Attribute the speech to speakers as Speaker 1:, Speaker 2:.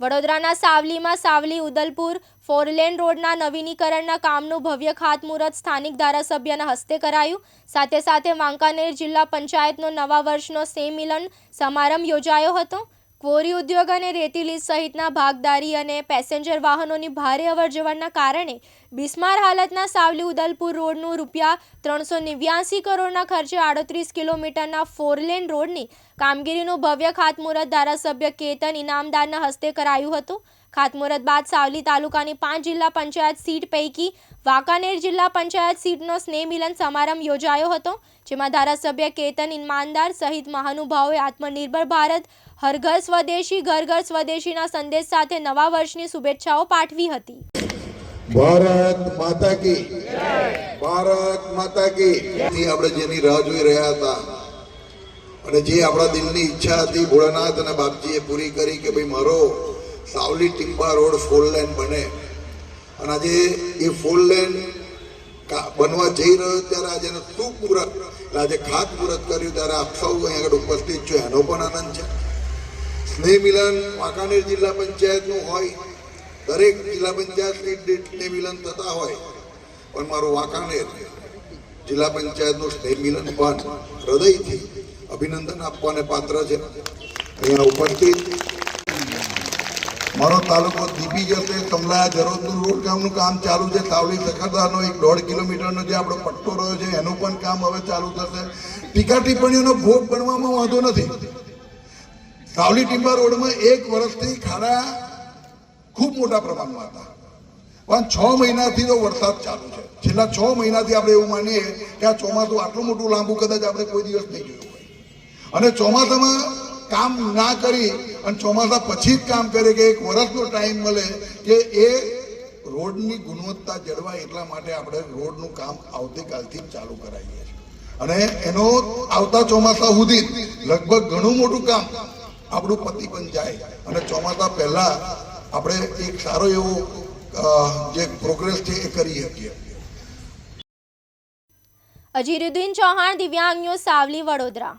Speaker 1: વડોદરાના સાવલીમાં સાવલી ઉદલપુર ફોરલેન રોડના નવીનીકરણના કામનું ભવ્ય ખાતમુહૂર્ત સ્થાનિક ધારાસભ્યના હસ્તે કરાયું. સાથે સાથે વાંકાનેર જિલ્લા પંચાયતનો નવા વર્ષનો સેમિલન મિલન સમારંભ યોજાયો હતો. ક્વોરી ઉદ્યોગ અને રેતીલીઝ સહિતના ભાગદારી અને પેસેન્જર વાહનોની ભારે અવરજવરના કારણે બિસ્માર હાલતના સાવલી ઉદલપુર રોડનું રૂપિયા ત્રણસો નેવ્યાસી કરોડના ખર્ચે આડત્રીસ કિલોમીટરના ફોરલેન રોડની કામગીરીનું ભવ્ય ખાતમુહૂર્ત ધારાસભ્ય કેતન ઇનામદારના હસ્તે કરાયું હતું. ખાતમુહૂર્ત બાદ સાવલી તાલુકાની પાંચ જિલ્લા પંચાયત સીટ પૈકી વાંકાનેર જિલ્લા પંચાયત સીટનો સ્નેહ મિલન સમારંભ યોજાયો હતો, જેમાં ધારાસભ્ય કેતન ઇનામદાર સહિત મહાનુભાવોએ આત્મનિર્ભર ભારત, હર ઘર સ્વદેશી, ઘર ઘર સ્વદેશીના સંદેશ સાથે નવા વર્ષની શુભેચ્છાઓ પાઠવી હતી.
Speaker 2: ભારત માતા કી. ભારત માતા કી. આપણે જેની રાહ જોઈ રહ્યા હતા અને જે આપણા દિલની ઈચ્છા હતી ભોળાનાથ અને બાપજીએ પૂરી કરી કે ભાઈ મારો Savli Timba road four lane બને. અને આજે એ ફોર લેન બનવા જઈ રહ્યો ત્યારે આજે એનું શુભ મુહૂર્ત આજે ખાત મુહૂર્ત કર્યું ત્યારે આપ સૌ અહીં આગળ ઉપસ્થિત છો, એનો પણ આનંદ છે. સ્નેહ મિલન વાંકાનેર જિલ્લા પંચાયતનું હોય, દરેક જિલ્લા પંચાયત દીઠ દીઠ સ્નેહ મિલન થતા હોય, પણ મારું વાંકાનેર જિલ્લા પંચાયતનું સ્નેહ મિલન પણ હૃદયથી અભિનંદન આપવાને પાત્ર છે. અહીંયા ઉપસ્થિત મારો તાલુકો દીપી જશે કમલા જરોદનું રોડ કામનું કામ ચાલુ છે. સાવલી સખરદારનો એક દોઢ કિલોમીટરનો જે આપણો પટ્ટો રહ્યો છે, એનું પણ કામ હવે ચાલુ થશે. ટીકા ટિપ્પણીઓનો ભોગ બનવામાં વાંધો નથી. સાવલી ટીંબા રોડમાં એક વર્ષથી ખાડા ખૂબ મોટા પ્રમાણમાં હતા. પણ છ મહિનાથી તો વરસાદ ચાલુ છે. છેલ્લા છ મહિનાથી આપણે એવું માનીએ કે આ ચોમાસું આટલું મોટું લાંબુ કદાચ આપણે કોઈ દિવસ નહીં જોયું. અને ચોમાસામાં કામ ના કરી અને ચોમાસા પછી જ કામ કરે કે એક વર્ષનો ટાઈમ મળે કે એ રોડની ગુણવત્તા જળવાય એટલા માટે આપણે રોડનું કામ આવતીકાલથી ચાલુ કરાવીએ છીએ. અને એનો આવતા ચોમાસા સુધી લગભગ ઘણું મોટું કામ આપણું પતિ પણ જાય. અને ચોમાસા પહેલા આપણે એક સારો એવો જે પ્રોગ્રેસ છે એ કરી શકીએ.
Speaker 1: અજીરુદ્દીન ચૌહાણ, દિવ્યાંગ ન્યૂઝ, સાવલી, વડોદરા.